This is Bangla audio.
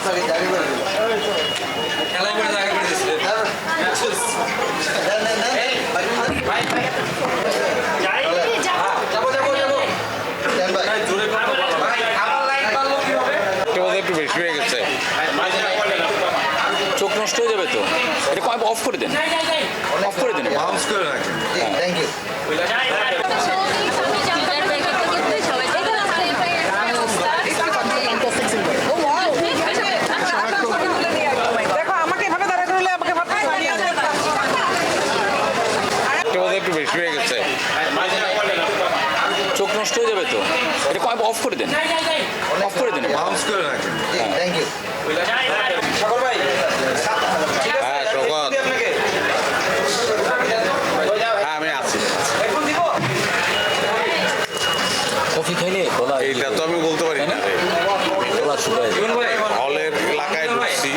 আপনাকে জারি করে দিল হ্যাঁ। হ্যাঁ, হ্যাঁ, চোখ নষ্ট হয়ে যাবে তো? এটা অফ করে দেন। অফ করে দেন। বাউন্স করে রাখেন। একটু বেশি হয়ে গেছে। চোখ নষ্ট হয়ে যাবে তো? এটা অফ করে দেন। অফ করে দেন থ্যাংক ইউ হ্যাঁ হ্যাঁ আমি আছি। কফি তো আমি বলতে পারি না। এলাকায় ঢুকছি।